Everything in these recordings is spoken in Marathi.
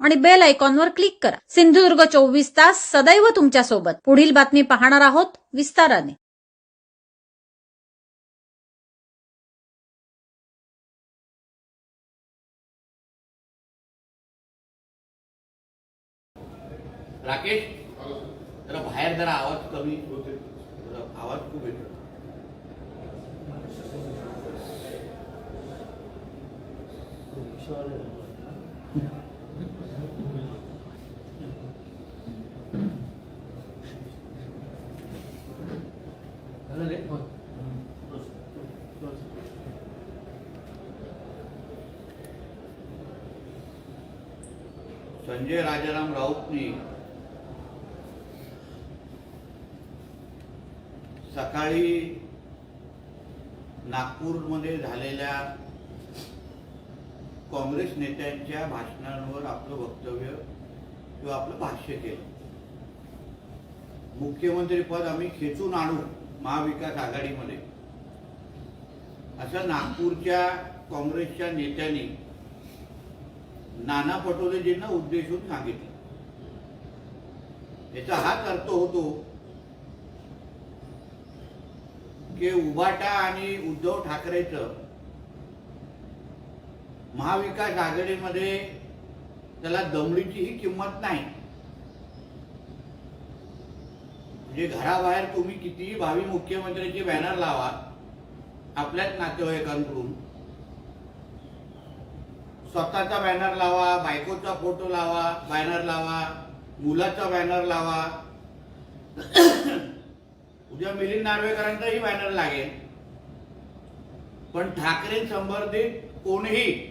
आणि बेल आयकॉनवर क्लिक करा. सिंधुदुर्ग चोवीस तास सदैव तुमच्यासोबत. पुढील बातमी पाहणार आहोत विस्ताराने. राकेश जरा बाहेर जरा आवाज कमी होते जरा आवाज खूप येतो झालं संजय राजाराम राऊतनी सकाळी नागपूरमध्ये झालेल्या काँग्रेस नेत्यांच्या भाषणांवर आपलं वक्तव्य किंवा आपलं भाष्य केलं. मुख्यमंत्री पद आम्ही खेचून आणू महाविकास आघाडीमध्ये. असं नागपूरच्या काँग्रेसच्या नेत्यांनी नाना पटोलेजींना उद्देशून सांगितलं. याचा हाच अर्थ होतो की उभाटा आणि उद्धव ठाकरेचं महाविकास आघाडीमध्ये त्याला दमडीचीही किंमत नाही. म्हणजे घराबाहेर तुम्ही कितीही भावी मुख्यमंत्र्यांचे बॅनर लावा आपल्याच नातेवाईकांकडून स्वतःचा बॅनर लावा बायकोचा फोटो लावा बॅनर लावा मुलाचा बॅनर लावा. उद्या मिलिंद नार्वेकरांचाही बॅनर लागेल. पण ठाकरे संबंधित कोणीही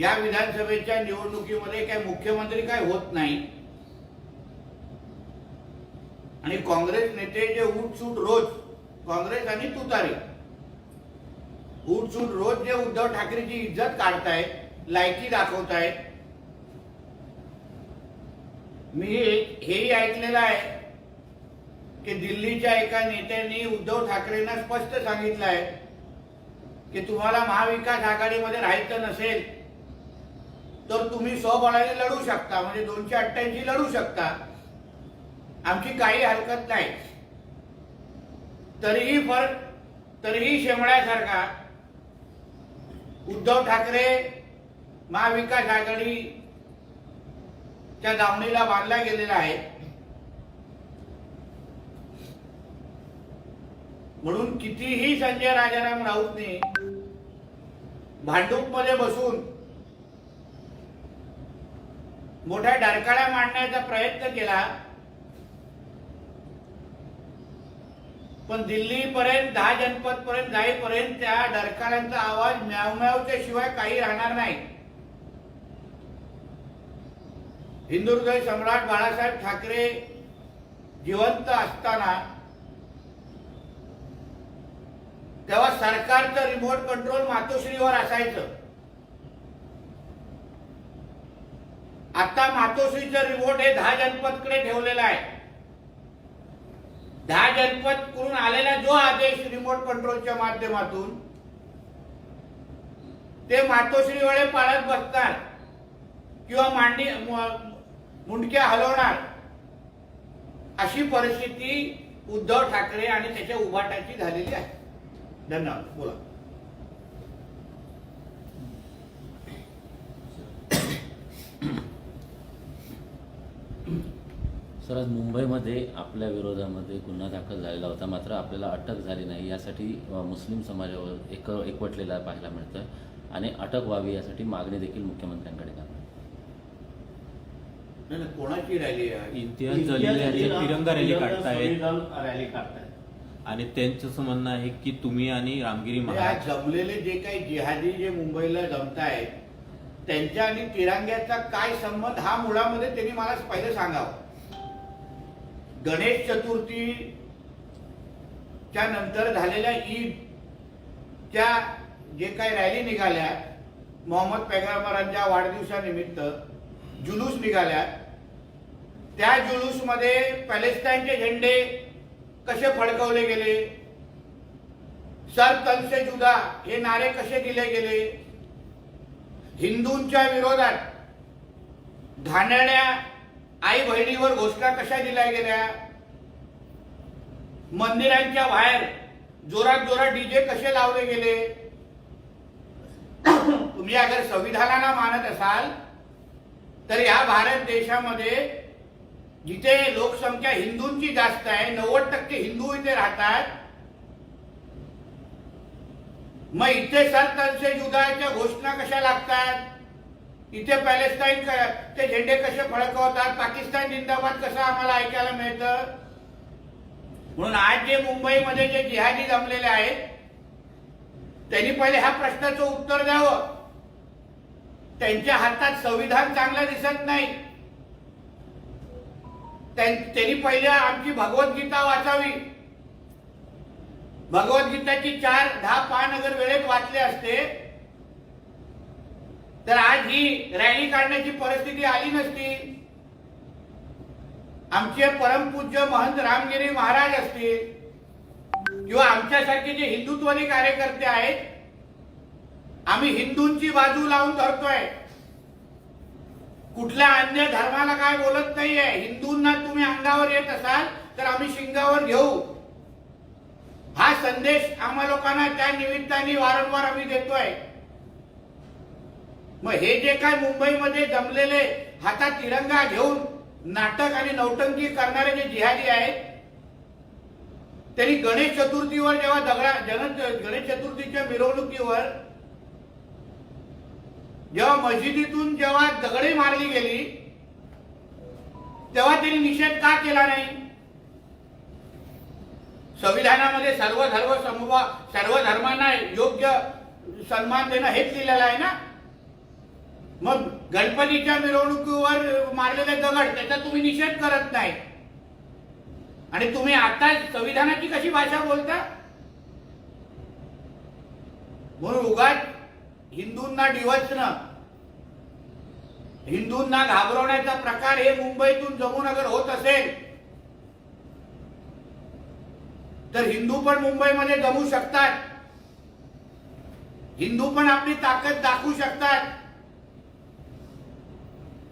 या विधानसभेच्या निवडणुकीमध्ये काय मुख्यमंत्री काय होत नाही. आणि काँग्रेस नेते जे उठसूट रोज काँग्रेस आणि तुतारी. उठसूट रोज जे उद्धव ठाकरेची इज्जत काढतायत लायकी दाखवतायत मी हेही ऐकलेलं आहे की दिल्लीच्या एका नेत्यांनी उद्धव ठाकरेंना स्पष्ट सांगितलं आहे की तुम्हाला महाविकास आघाडीमध्ये राहायचं नसेल तर तुम्ही स्वबळाने लढू शकता म्हणजे दोनशे अठ्ठ्याऐंशी लढू शकता. आमची काही हरकत नाही. तरीही फरक तरीही शेमळ्यासारखा उद्धव ठाकरे महाविकास आघाडीच्या दावणीला बांधला गेलेला आहे. म्हणून कितीही संजय राजाराम राऊतने भांडूपमध्ये बसून मोठ्या डरकाळ्या मांडण्याचा प्रयत्न केला पण दिल्लीपर्यंत दहा जनपद पर्यंत जाईपर्यंत त्या डरकाऱ्यांचा आवाज म्यावम्यावच्या शिवाय काही राहणार नाही. हिंदुहृदय सम्राट बाळासाहेब ठाकरे जिवंत असताना तेव्हा सरकारचं रिमोट कंट्रोल मातोश्रीवर असायचं. आता मातोश्रीचं रिमोट हे दहा जनपदकडे ठेवलेलं आहे. दहा जनपद करून आलेला जो आदेश रिमोट कंट्रोलच्या माध्यमातून ते मातोश्रीवाळे पाळत बसतात किंवा मांडी मुंडक्या हलवणार अशी परिस्थिती उद्धव ठाकरे आणि त्याच्या उभाटाची झालेली आहे. धन्यवाद. बोला. सर आज मुंबईमध्ये आपल्या विरोधामध्ये गुन्हा दाखल झालेला होता. मात्र आपल्याला अटक झाली नाही. यासाठी मुस्लिम समाजावर एक एकवटलेला पाहायला मिळतोय आणि अटक व्हावी यासाठी मागणी देखील मुख्यमंत्र्यांकडे करणार नाही, कोणाची रॅली आहे? इम्तियाज जलील यांचे तिरंगा रॅली काढतायत. रॅली काढतायत. आणि त्यांचं असं म्हणणं आहे की तुम्ही आणि रामगिरी म्हणजे आज महाराज जमलेले जे काही जिहादी जे मुंबईला जमतायत त्यांच्या आणि तिरंग्याचा काय संबंध हा मुळामध्ये त्यांनी मला पहिले सांगावं. गणेश चतुर्थीच्या नंतर झालेल्या ईदच्या जे काही रॅली निघाल्या मोहम्मद पैगंबरांच्या वाढदिवसानिमित्त जुलूस निघाल्या. त्या जुलूसमध्ये पॅलेस्टाईनचे झेंडे कसे फडकवले गेले? सर तन से जुदा हे नारे कसे दिले गेले? हिंदूंच्या विरोधात घाणेरड्या आई बहिणीवर घोषणा कशा दिल्या गेल्या? मंदिरांच्या बाहेर जोरात जोरात डीजे कसे लावले गेले? तुम्ही अगर संविधानाला मानत असाल तर या भारत देशामध्ये जिथे लोकसंख्या हिंदूंची जास्त आहे नव्वद टक्के हिंदू इथे राहतात मग इथे सर तनसे घोषणा कशा लागतात? इथे पॅलेस्टाईन क- ते झेंडे कसे फडकवतात? पाकिस्तान जिंदाबाद कसं आम्हाला ऐकायला मिळतं? म्हणून आज जे मुंबईमध्ये जे जिहादी जमलेले आहेत त्यांनी पहिले ह्या प्रश्नाचं उत्तर द्यावं. त्यांच्या हातात संविधान चांगलं दिसत नाही. त्यांनी पहिले आमची भगवद्गीता वाचावी. भगवद्गीताची चार दहा पान अगर वेळेत वाचले असते. तर आज ही रॅली काढण्याची परिस्थिती आली नसती. आमचे परमपूज्य महंत रामगिरी महाराज असतील किंवा आमच्यासारखे जे हिंदुत्वनी कार्यकर्ते आहेत आम्ही हिंदूंची बाजू लावून धरतोय. कुठल्या अन्य धर्माला काय बोलत नाहीये. हिंदूंना तुम्ही अंगावर येत असाल तर आम्ही शिंगावर घेऊ. हा संदेश आम्हा लोकांना त्या निमित्ताने वारंवार आम्ही देतोय. मग हे जे काय मुंबईमध्ये जमलेले हातात तिरंगा घेऊन नाटक आणि नौटंकी करणारे जे जिहादी आहेत त्यांनी गणेश चतुर्थीवर जेव्हा दगडा गणेश चतुर्थीच्या मिरवणुकीवर जेव्हा मशिदीतून जेव्हा दगडे मारली गेली तेव्हा त्यांनी निषेध का केला नाही? संविधानामध्ये सर्व धर्म समूह सर्व धर्मांना योग्य सन्मान देणं हेच लिहिलेलं आहे ना? मग गणपतीच्या मिरवणुकीवर मारलेले दगड त्याचा तुम्ही निषेध करत नाही. आणि तुम्ही आता संविधानाची कशी भाषा बोलता? म्हणून उगाच हिंदूंना डिवचणं हिंदूंना घाबरवण्याचा प्रकार हे मुंबईतून जमून अगर होत असेल तर हिंदू पण मुंबईमध्ये जमू शकतात. हिंदू पण आपली ताकद दाखवू शकतात.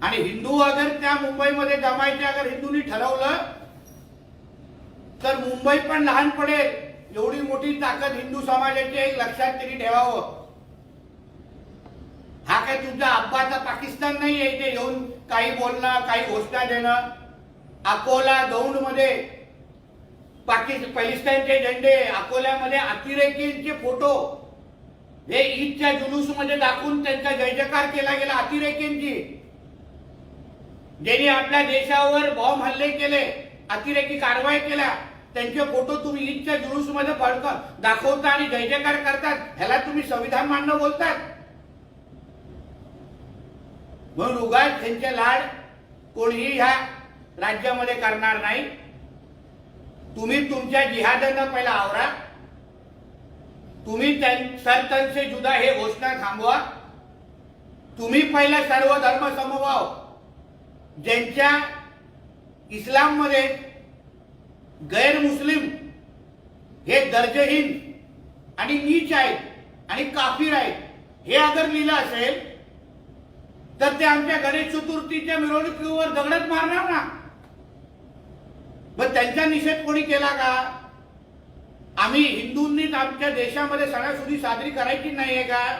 आणि हिंदू अगर त्या मुंबईमध्ये जमायचे अगर हिंदूंनी ठरवलं तर मुंबई पण लहान पडेल एवढी मोठी ताकद हिंदू समाजाची एक लक्षात तरी ठेवावं. हा काय तुमचा अब्बाचा पाकिस्तान नाही आहे इथे येऊन काही बोलणं काही घोषणा देणं. अकोला दौंडमध्ये पाकिस्तान पॅलेस्टाईनचे झेंडे अकोल्यामध्ये अतिरेकींचे फोटो. हे ईदच्या जुलूसमध्ये दाखवून त्यांचा जय जयकार केला गेला अतिरेकींची. ज्यांनी आपल्या देशावर बॉम्ब हल्ले केले अतिरेकी कारवाई केल्या त्यांचे फोटो तुम्ही ईदच्या जुलूसमध्ये दाखवता आणि जय जयकार करतात ह्याला तुम्ही संविधान मांडणं बोलतात. म्हणून उगाच त्यांचे लाड कोणीही ह्या राज्यामध्ये करणार नाही. तुम्ही तुमच्या जिहादांना पहिला आवरा. तुम्ही सरतनचे जुदा हे घोषणा थांबवा. तुम्ही पहिला सर्व धर्म समभाव. ज्यांच्या इस्लाममध्ये गैरमुस्लिम हे दर्जहीन आणि नीच आहेत आणि काफीर आहेत हे अगर लिहिलं असेल तर ते आमच्या गणेश चतुर्थीच्या मिरवणुकीवर दगडच मारणार ना. मग त्यांचा निषेध कोणी केला का? आम्ही हिंदूंनीच आमच्या देशामध्ये सणासुदी साजरी करायची नाहीये का?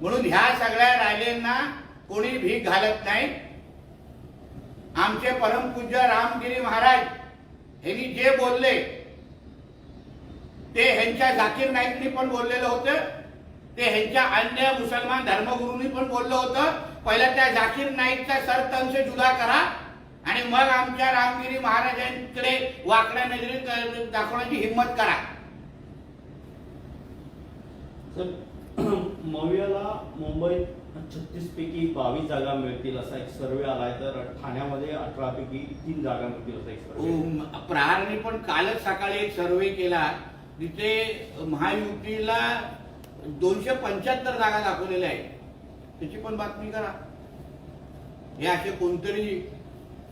म्हणून ह्या सगळ्या रायलेंना कोणी भीक घालत नाही? आमचे परमपूज्य रामगिरी महाराज यांनी जे बोलले ते ह्यांच्या झाकीर नाईकनी पण बोललेलं होतं. ते ह्यांच्या अन्य मुसलमान धर्मगुरूंनी पण बोललं होतं. पहिला त्या झाकीर नाईकचा सरतंश जुदा करा आणि मग आमच्या रामगिरी महाराजांकडे वाकड्या नजरेत दाखवण्याची हिंमत करा. सर मवियाला मुंबईत छत्तीस पैकी बावीस जागा मिळतील असा एक सर्वे आलाय. तर ठाण्यामध्ये अठरा पैकी तीन जागा मिळतील असा एक सर्वे हो, प्रहारने पण कालच सकाळी एक सर्वे केला. तिथे महायुतीला दोनशे पंच्याहत्तर जागा दाखवलेल्या आहेत. त्याची पण बातमी करा. हे असे कोणतरी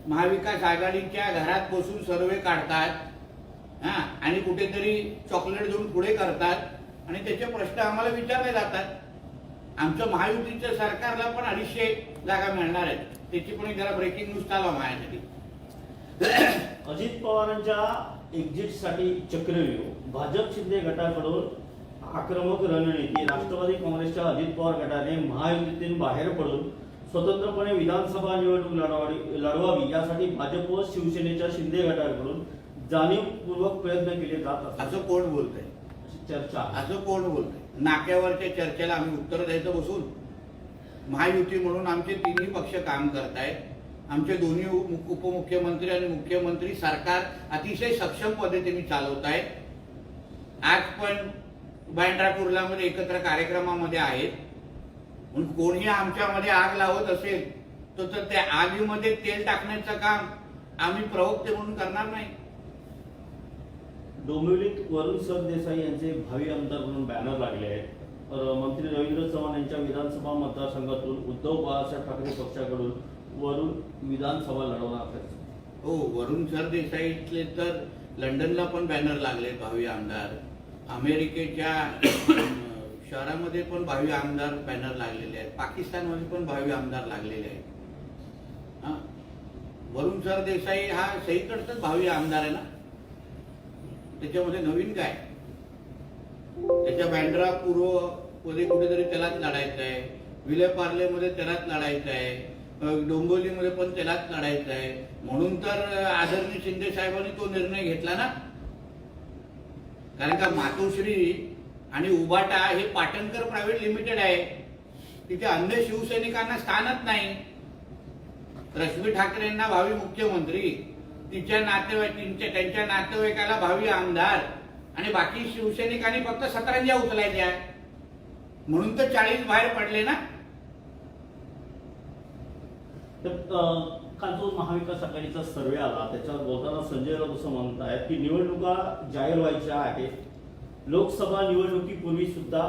महाविकास आघाडीच्या घरात बसून सर्वे काढतात हा आणि कुठेतरी चॉकलेट देऊन पुढे करतात आणि त्याचे प्रश्न आम्हाला विचारले जातात. आमचं महायुतीच्या सरकारला पण अडीचशे जागा मिळणार आहेत. त्याची पण जरा ब्रेकिंग न्यूज चालवा माझ्यासाठी. अजित पवारांच्या एक्झिटसाठी चक्रव्यूह. भाजप शिंदे गटाकडून आक्रमक रणनीती. राष्ट्रवादी काँग्रेसच्या अजित पवार गटाने महायुतीतून बाहेर पडून स्वतंत्रपणे विधानसभा निवडणूक लढवावी लढवावी यासाठी भाजप व शिवसेनेच्या शिंदे गटाकडून जाणीवपूर्वक प्रयत्न केले जात असं कोण बोलतंय? अशी चर्चा आहे. असं कोण बोलतंय? नाक्यावरच्या चर्चेला आम्ही उत्तर द्यायचं बसून. महायुती म्हणून आमचे तिन्ही पक्ष काम करतायत. आमचे दोन्ही उपमुख्यमंत्री आणि मुख्यमंत्री सरकार अतिशय सक्षम पद्धतीने चालवत आहेत आज पण बँड्रा कुर्लामध्ये एकत्र कार्यक्रमामध्ये आहेत. म्हणून कोणी आमच्यामध्ये आग लावत असेल तर तर त्या आगीमध्ये तेल टाकण्याचं काम आम्ही प्रवक्ते म्हणून करणार नाही. डोंबिवलीत वरुण सरदेसाई यांचे भावी आमदार म्हणून बॅनर लागले आहेत. मंत्री रवींद्र चव्हाण यांच्या विधानसभा मतदारसंघातून उद्धव बाळासाहेब ठाकरे पक्षाकडून वरुण विधानसभा लढवणार आहेत. हो वरुण सरदेसाईतले तर लंडनला पण बॅनर लागले भावी आमदार. अमेरिकेच्या शहरामध्ये पण भावी आमदार बॅनर लागलेले आहेत. पाकिस्तानमध्ये पण भावी आमदार लागलेले आहेत. हा? वरुण सरदेसाई हा सईकडचाच भावी आमदार आहे ना? त्याच्यामध्ये नवीन काय? त्याच्या बँड्रा पूर्वमध्ये कुठेतरी त्यालाच लढायचं आहे. विले पार्लेमध्ये त्यालाच लढायचं आहे. अं, डोंबिवलीमध्ये पण त्यालाच लढायचं आहे. म्हणून तर आदरणीय शिंदे साहेबांनी तो निर्णय घेतला ना? कारण का मातोश्री आणि उबाटा हे पाटणकर प्रायव्हेट लिमिटेड आहे. तिथे अन्य शिवसैनिकांना स्थानच नाही. रश्मी ठाकरेंना भावी मुख्यमंत्री. तिच्या नातेवाईकांच्या त्यांच्या नातेवाईकाला भावी आमदार. आणि बाकी शिवसैनिकांनी फक्त सतरंजा उचलायच्या. म्हणून तर चाळीस बाहेर पडले ना. तर काल जो महाविकास आघाडीचा सर्वे आला. त्याच्यावर बोलताना संजय राऊत असं म्हणत आहेत की निवडणुका जाहीर व्हायच्या आहेत. लोकसभा निवडणुकीपूर्वी सुद्धा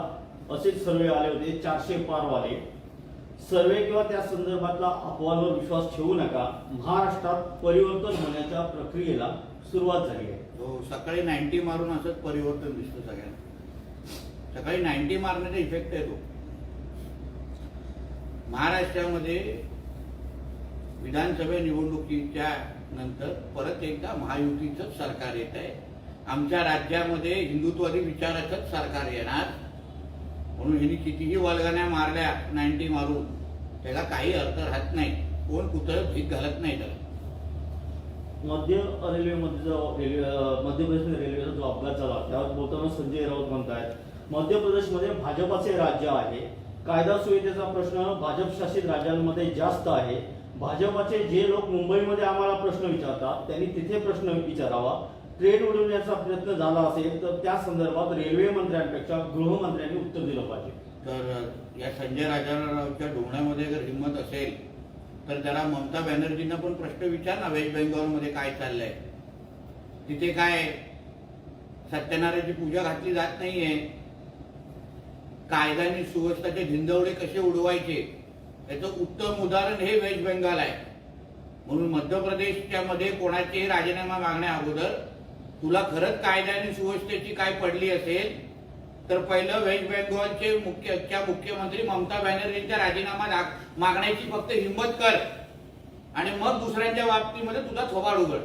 असेच सर्वे आले होते चारशे पार वाले. सर्वे किंवा त्या संदर्भातला अफवांवर विश्वास ठेवू नका. महाराष्ट्रात परिवर्तन होण्याच्या प्रक्रियेला सुरुवात झाली आहे. हो सकाळी नाईन्टी मारून असंच परिवर्तन दिसतं सगळ्यांना. सकाळी नाईन्टी मारण्याचा इफेक्ट आहे तो. महाराष्ट्रामध्ये विधानसभा निवडणुकीच्या नंतर परत एकदा महायुतीचं सरकार येत आहे आमच्या राज्यामध्ये हिंदुत्वादी विचाराचंच सरकार येणार. म्हणून ह्यांनी कितीही वल्गण्या मारल्या नाईन्टी मारून त्याला काही अर्थ राहत नाही. कोण कुठं भीक घालत नाही त्याला. मध्य रेल्वेमध्ये जो रेल्वे मध्य प्रदेश रेल्वेचा जो अपघात झाला त्यावर बोलताना संजय राऊत म्हणतायत मध्य प्रदेशमध्ये भाजपाचे राज्य आहे. कायदा सुविधेचा प्रश्न भाजप शासित राज्यांमध्ये जास्त आहे. भाजपाचे जे लोक मुंबईमध्ये आम्हाला प्रश्न विचारतात त्यांनी तिथे प्रश्न विचारावा. ट्रेन उडवण्याचा प्रयत्न झाला असेल तर त्या संदर्भात रेल्वे मंत्र्यांपेक्षा गृहमंत्र्यांनी उत्तर दिलं पाहिजे. तर या संजय राजारावच्या डोण्यामध्ये जर हिंमत असेल तर त्याला ममता बॅनर्जींना पण प्रश्न विचार ना वेस्ट बेंगॉलमध्ये काय चाललंय? तिथे काय सत्यनारायणची पूजा घातली जात नाहीये? कायद्याने सुव्यवस्थाचे धिंदवडे कसे उडवायचे? याचं उत्तम उदाहरण हे वेस्ट बेंगाल आहे. म्हणून मध्य प्रदेशच्या मध्ये कोणाचेही राजीनामा मागण्या अगोदर तुला खरंच कायदा आणि सुव्यवस्थेची काय पडली असेल तर पहिलं वेस्ट बेंगॉलचे मुख्य च्या मुख्यमंत्री ममता बॅनर्जींचा राजीनामा मागण्याची फक्त हिंमत कर. आणि मग दुसऱ्यांच्या बाबतीमध्ये तुझा थोबाड उघड.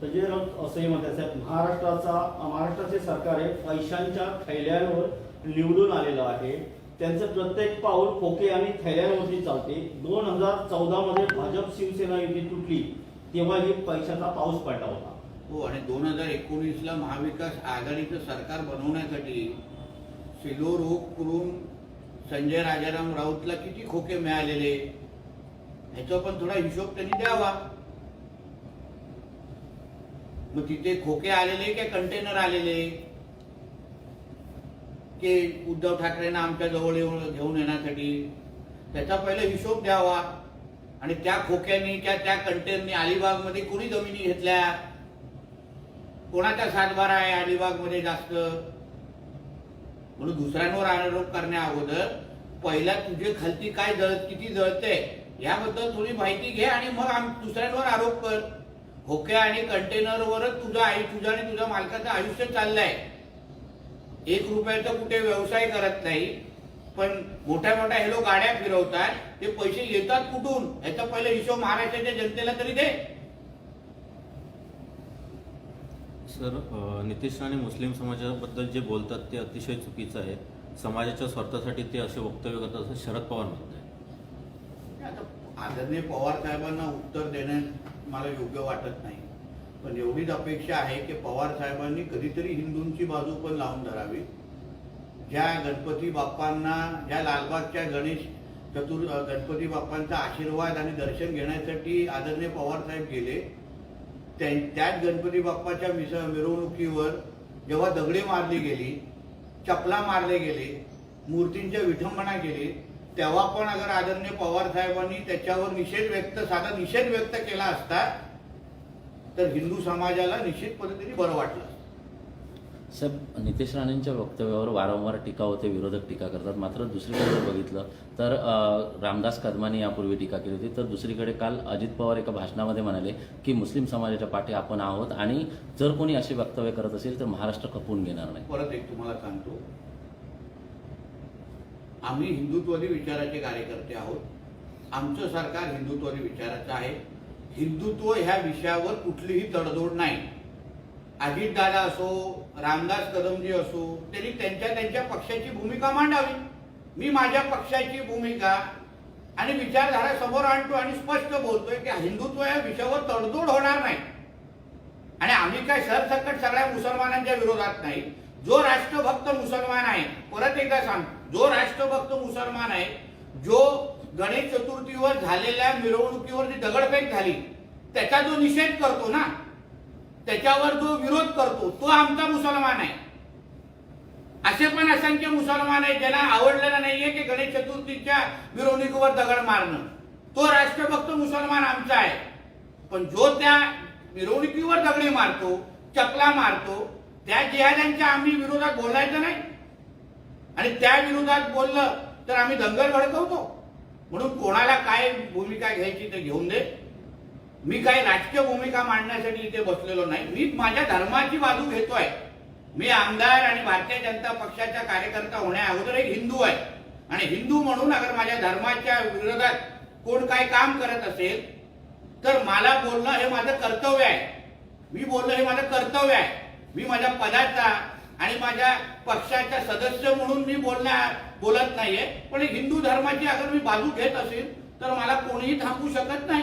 संजय राऊत असंही म्हणतात साहेब महाराष्ट्राचा महाराष्ट्राचे सरकार हे पैशांच्या थैल्यांवर निवडून आलेलं आहे. त्यांचं प्रत्येक पाऊल खोके आणि थैल्यांवरती चालते. दोन हजार चौदा मध्ये भाजप शिवसेना युती तुटली तेव्हा ही पैशाचा पाऊस पडला होता. हो आणि दोन हजार एकोणीसला महाविकास आघाडीचं सरकार बनवण्यासाठी सिलो रोग करून संजय राजाराम राऊतला किती खोके मिळालेले? ह्याचा पण थोडा हिशोब त्यांनी द्यावा. मग तिथे खोके आलेले की कंटेनर आलेले? ते उद्धव ठाकरेंना आमच्या जवळ येऊन घेऊन येण्यासाठी? त्याचा पहिले हिशोब द्यावा. आणि त्या खोक्यांनी त्या त्या कंटेनरनी अलिबागमध्ये कोणी जमिनी घेतल्या? कोणाचा सातबारा आहे? अलिबागमध्ये जास्त. म्हणून दुसऱ्यांवर आरोप करण्या अगोदर पहिला तुझे खालती काय जळत किती जळते याबद्दल थोडी माहिती घे आणि मग दुसऱ्यांवर आरोप कर. होके आणि कंटेनरवरच तुझं आई तुझं आणि तुझ्या मालकाचं आयुष्य चाललंय. एक रुपयाचा कुठे व्यवसाय करत नाही पण मोठ्या मोठ्या हे लोक गाड्या फिरवतात ते पैसे येतात कुठून? याचा पहिले हिशोब महाराष्ट्राच्या जनतेला तरी दे. सर नितीश राणे मुस्लिम समाजाबद्दल जे बोलतात ते अतिशय चुकीचं आहे. समाजाच्या स्वार्थासाठी ते असे वक्तव्य करतात असं शरद पवार म्हणत आहे आता आदरणीय पवार साहेबांना उत्तर देणं मला योग्य वाटत नाही. पण एवढीच अपेक्षा आहे की पवार साहेबांनी कधीतरी हिंदूंची बाजू पण लावून धरावी. ज्या गणपती बाप्पांना ज्या लालबागच्या गणेश चतुर गणपती बाप्पांचा आशीर्वाद आणि दर्शन घेण्यासाठी आदरणीय पवार साहेब गेले त्याच गणपती बाप्पाच्या मिस मिरवणुकीवर जेव्हा दगडे मारली गेली चपला मारले गेले मूर्तींच्या विठंबना केली तेव्हा पण अगर आदरणीय पवार साहेबांनी त्याच्यावर निषेध व्यक्त साधा निषेध व्यक्त केला असता तर हिंदू समाजाला निश्चित पद्धतीने बरं वाटलं असतं. साहेब नितेश राणेंच्या वक्तव्यावर वारंवार टीका होते विरोधक टीका करतात. मात्र दुसरीकडे जर बघितलं तर रामदास कदमांनी यापूर्वी टीका केली होती. तर दुसरीकडे काल अजित पवार एका भाषणामध्ये म्हणाले की मुस्लिम समाजाच्या पाठी आपण आहोत आणि जर कोणी अशी वक्तव्य करत असेल तर महाराष्ट्र खपवून घेणार नाही. परत एक तुम्हाला सांगतो. आम्ही हिंदुत्ववादी विचाराचे कार्यकर्ते आहोत. आमचं सरकार हिंदुत्ववादी विचाराचं आहे. हिंदुत्व ह्या विषयावर कुठलीही तडजोड नाही. अजितदादा असो रामदास कदमजी असो त्यांनी त्यांच्या त्यांच्या पक्षाची भूमिका मांडावी. मी माझ्या पक्षाची भूमिका आणि विचारधारा समोर आणतो आणि स्पष्ट बोलतोय की हिंदुत्व या विषयावर तडजोड होणार नाही. आणि आम्ही काय सरसकट सगळ्या मुसलमानांच्या विरोधात नाही. जो राष्ट्रभक्त मुसलमान आहे परत एकदा सांग जो राष्ट्रभक्त मुसलमान आहे जो गणेश चतुर्थीवर झालेल्या मिरवणुकीवर जी दगडफेक झाली त्याचा जो निषेध करतो ना त्याच्यावर जो विरोध करतो तो आमचा मुसलमान आहे. असे पण असंख्य मुसलमान आहेत ज्यांना आवडलेलं नाहीये की गणेश चतुर्थीच्या मिरवणुकीवर दगड मारणं. तो राष्ट्रभक्त मुसलमान आमचा आहे. पण जो त्या मिरवणुकीवर दगडी मारतो चकला मारतो त्या जिहाद्यांच्या आम्ही विरोधात बोलायचं नाही. आणि त्या विरोधात बोललं तर आम्ही दंगल भडकवतो. म्हणून कोणाला काय भूमिका घ्यायची ते घेऊन दे. मी काही राजकीय भूमिका मांडण्यासाठी इथे बसलेलो नाही. मी माझ्या धर्माची बाजू घेतोय. मी आमदार आणि भारतीय जनता पक्षाचा कार्यकर्ता होण्या अगोदर एक हिंदू आहे. आणि हिंदू म्हणून अगर माझ्या धर्माच्या विरोधात कोण काय काम करत असेल तर मला बोलणं हे माझं कर्तव्य आहे. मी बोलणं हे माझं कर्तव्य आहे. मी माझ्या पदाचा आणि माझ्या पक्षाचा सदस्य म्हणून मी बोलण्या बोलत नाहीये. पण हिंदू धर्माची अगर मी बाजू घेत असेल तर मला कोणीही थांबवू शकत नाही.